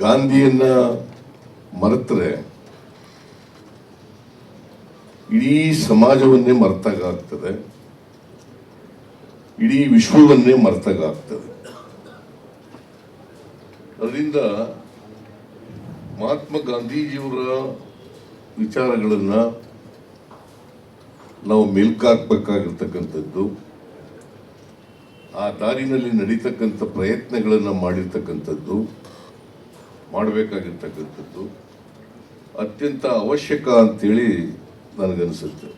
ಗಾಂಧಿಯನ್ನ ಮರೆತರೆ, ಇಡೀ ಸಮಾಜವನ್ನೇ ಮರೆತಾಗ ಆಗ್ತದೆ ಇಡೀ ವಿಶ್ವವನ್ನೇ ಮರೆತಾಗ ಆಗ್ತದೆ ಅದರಿಂದ ಮಹಾತ್ಮ ಗಾಂಧೀಜಿಯವರ ವಿಚಾರಗಳನ್ನ ನಾವು ಮೇಲ್ಕಾಕ್ಬೇಕಾಗಿರ್ತಕ್ಕಂಥದ್ದು, ಆ ದಾರಿನಲ್ಲಿ ನಡೀತಕ್ಕಂಥ ಪ್ರಯತ್ನಗಳನ್ನು ಮಾಡಿರ್ತಕ್ಕಂಥದ್ದು ಮಾಡಬೇಕಾಗಿರ್ತಕ್ಕಂಥದ್ದು ಅತ್ಯಂತ ಅವಶ್ಯಕ ಅಂತೇಳಿ ನನಗನ್ಸುತ್ತೆ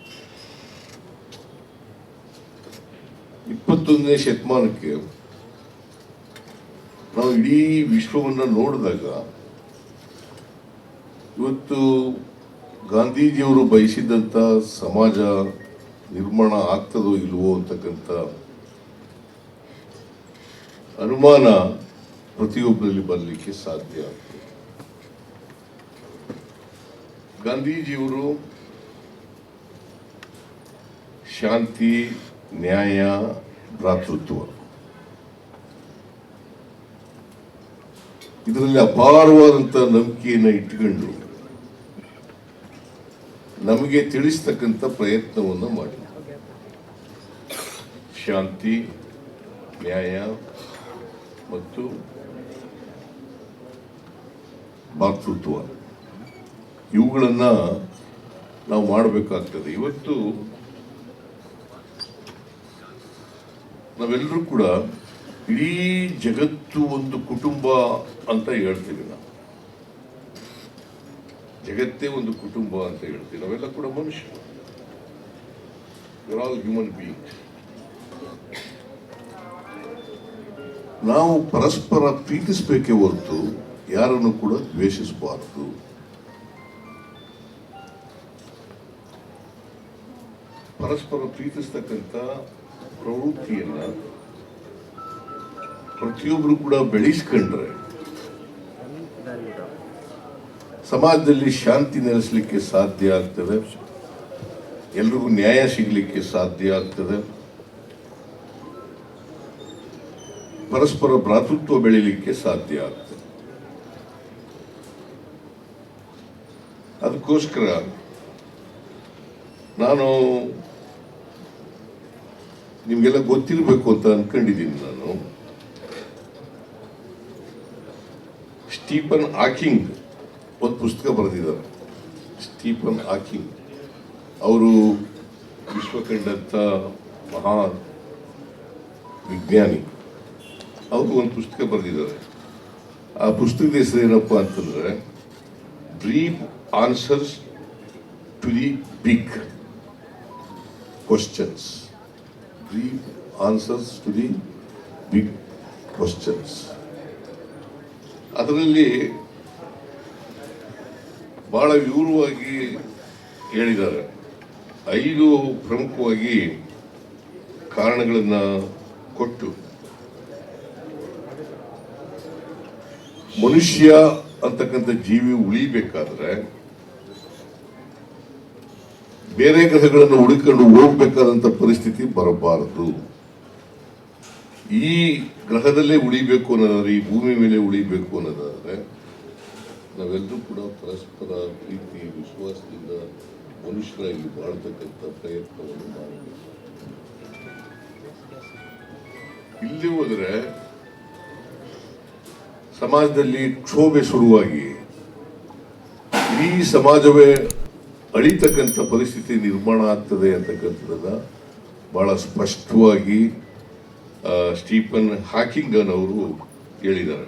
ಇಪ್ಪತ್ತೊಂದನೇ ಶತಮಾನಕ್ಕೆ ನಾವು ಇಡೀ ವಿಶ್ವವನ್ನು ನೋಡಿದಾಗ ಇವತ್ತು ಗಾಂಧೀಜಿಯವರು ಬಯಸಿದಂಥ ಸಮಾಜ ನಿರ್ಮಾಣ ಆಗ್ತದೋ ಇಲ್ವೋ ಅಂತಕ್ಕಂಥ ಅನುಮಾನ ಪ್ರತಿಯೊಬ್ಬರಲ್ಲಿ ಬರಲಿಕ್ಕೆ ಸಾಧ್ಯ ಆಗ್ತದೆ. ಗಾಂಧೀಜಿಯವರು ಶಾಂತಿ, ನ್ಯಾಯ, ಭ್ರಾತೃತ್ವ. ಇದರಲ್ಲಿ ಅಪಾರವಾದಂಥ ನಂಬಿಕೆಯನ್ನು ಇಟ್ಕೊಂಡು ನಮಗೆ ತಿಳಿಸ್ತಕ್ಕಂಥ ಪ್ರಯತ್ನವನ್ನು ಮಾಡಿ ಶಾಂತಿ, ನ್ಯಾಯ ಮತ್ತು ಭಾತೃತ್ವ ಇವುಗಳನ್ನು ನಾವು ಮಾಡಬೇಕಾಗ್ತದೆ. ಇವತ್ತು ನಾವೆಲ್ಲರೂ ಕೂಡ ಇಡೀ ಜಗತ್ತು ಒಂದು ಕುಟುಂಬ ಅಂತ ಹೇಳ್ತೀವಿ ನಾವು. ಜಗತ್ತೇ ಒಂದು ಕುಟುಂಬ ಅಂತ ಹೇಳ್ತೀವಿ. ನಾವೆಲ್ಲ ಕೂಡ ಮನುಷ್ಯರು. ಆಲ್ ಹ್ಯೂಮನ್ ಬೀಯಿಂಗ್ ನಾವು ಪರಸ್ಪರ ಪ್ರೀತಿಸಬೇಕೇ ಹೊರತು ಯಾರನ್ನು ಕೂಡ ದ್ವೇಷಿಸಬಾರದು. ಪರಸ್ಪರ ಪ್ರೀತಿಸ್ತಕ್ಕಂಥ ಪ್ರವೃತ್ತಿಯನ್ನ ಪ್ರತಿಯೊಬ್ಬರು ಕೂಡ ಬೆಳೆಸ್ಕೊಂಡ್ರೆ ಸಮಾಜದಲ್ಲಿ ಶಾಂತಿ ನೆಲೆಸಲಿಕ್ಕೆ ಸಾಧ್ಯ ಆಗ್ತದೆ. ಎಲ್ರಿಗೂ ನ್ಯಾಯ ಸಿಗಲಿಕ್ಕೆ ಸಾಧ್ಯ ಆಗ್ತದೆ. ಪರಸ್ಪರ ಭ್ರಾತೃತ್ವ ಬೆಳೀಲಿಕ್ಕೆ ಸಾಧ್ಯ ಆಗ್ತದೆ. ಅದಕ್ಕೋಸ್ಕರ ನಾನು ನಿಮ್ಗೆಲ್ಲ ಗೊತ್ತಿರಬೇಕು ಅಂತ ಅನ್ಕೊಂಡಿದ್ದೀನಿ ನಾನು. ಸ್ಟೀಫನ್ ಆಕಿಂಗ್ ಒಂದು ಪುಸ್ತಕ ಬರೆದಿದ್ದಾರೆ. ಸ್ಟೀಫನ್ ಆಕಿಂಗ್ ಅವರು ವಿಶ್ವ ಕಂಡಂತ ಮಹಾ ವಿಜ್ಞಾನಿ. ಅವರು ಒಂದು ಪುಸ್ತಕ ಬರೆದಿದ್ದಾರೆ. ಆ ಪುಸ್ತಕದ ಹೆಸರು ಏನಪ್ಪ ಅಂತಂದ್ರೆ brief answers to the big questions brief answers to the big questions ಅದರಲ್ಲಿ ಬಹಳ ವಿವರವಾಗಿ ಹೇಳಿದ್ದಾರೆ. ಐದು ಪ್ರಮುಖವಾಗಿ ಕಾರಣಗಳನ್ನು ಕೊಟ್ಟು ಮನುಷ್ಯ ಅಂತಕ್ಕಂಥ ಜೀವಿ ಉಳಿಬೇಕಾದ್ರೆ ಬೇರೆ ಗ್ರಹಗಳನ್ನು ಹುಡುಕೊಂಡು ಹೋಗ್ಬೇಕಾದಂತ ಪರಿಸ್ಥಿತಿ ಬರಬಾರದು. ಈ ಗ್ರಹದಲ್ಲೇ ಉಳಿಬೇಕು ಅನ್ನೋದಾದ್ರೆ, ಈ ಭೂಮಿ ಮೇಲೆ ಉಳಿಬೇಕು ಅನ್ನೋದಾದ್ರೆ ನಾವೆಲ್ಲರೂ ಕೂಡ ಪರಸ್ಪರ ಪ್ರೀತಿ, ವಿಶ್ವಾಸದಿಂದ ಮನುಷ್ಯರಾಗಿ ಬಾಳ್ತಕ್ಕಂಥ ಪ್ರಯತ್ನವನ್ನು ಮಾಡಬೇಕು. ಇಲ್ಲಿ ಹೋದ್ರೆ ಸಮಾಜದಲ್ಲಿ ಕ್ಷೋಭೆ ಶುರುವಾಗಿ ಈ ಸಮಾಜವೇ ಅಳಿತಕ್ಕಂಥ ಪರಿಸ್ಥಿತಿ ನಿರ್ಮಾಣ ಆಗ್ತದೆ ಅಂತಕ್ಕಂಥದ್ದನ್ನು ಬಹಳ ಸ್ಪಷ್ಟವಾಗಿ ಸ್ಟೀಫನ್ ಹಾಕಿಂಗನ್ ಅವರು ಹೇಳಿದ್ದಾರೆ.